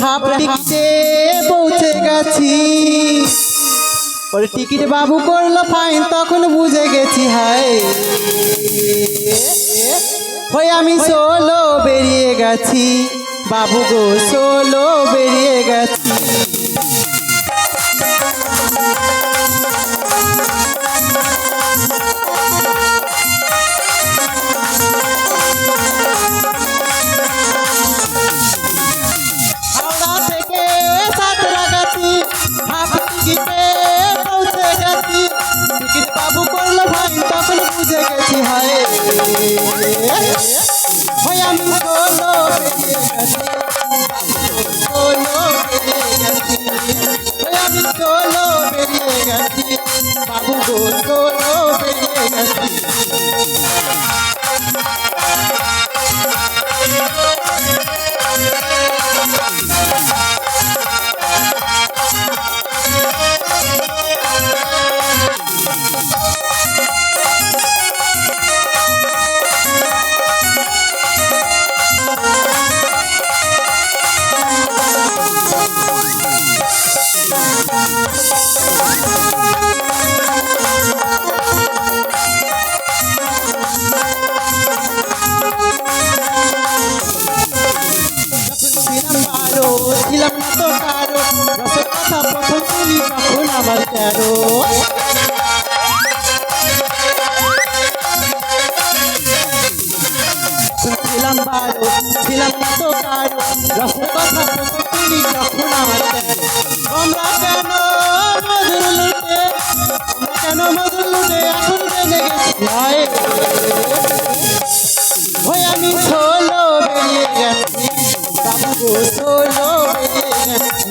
Half টিকিটে পৌঁছে গেছি। ওর টিকিট বাবু করল ফাইন তখন বুঝে গেছি হাই হয়ে আমি সোলো বেরিয়ে গেছি। বাবু গো সোলো বেরিয়ে গেছি। ছিলাম না তো কারও রসের কথা প্রথম শুনি তখন আমার তেরো ছিলাম বারো ছিলাম না কারও রসের কথা শুনি তখন আমার তোমরা কেন মধুর লুটে কেন মধুর লুটে এখন জেনে হায় ওই আমি সোলো বেরিয়ে গেছি বাবু গো বেরিয়ে গেছি।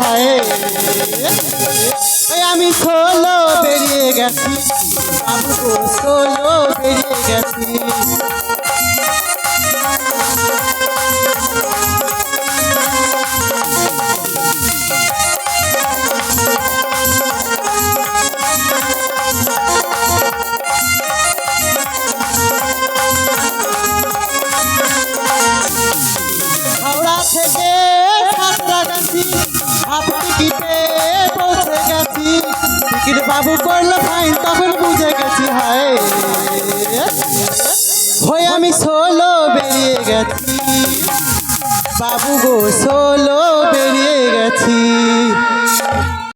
হয়। আমি সোলো বেরিয়ে গেছি আমি গো বেরিয়ে গেছি। বাবু করল ফাইন, তখন বুঝে গেছি, হায় হয়ে আমি সোলো বেরিয়ে গেছি। বাবু গো সোলো বেরিয়ে গেছি।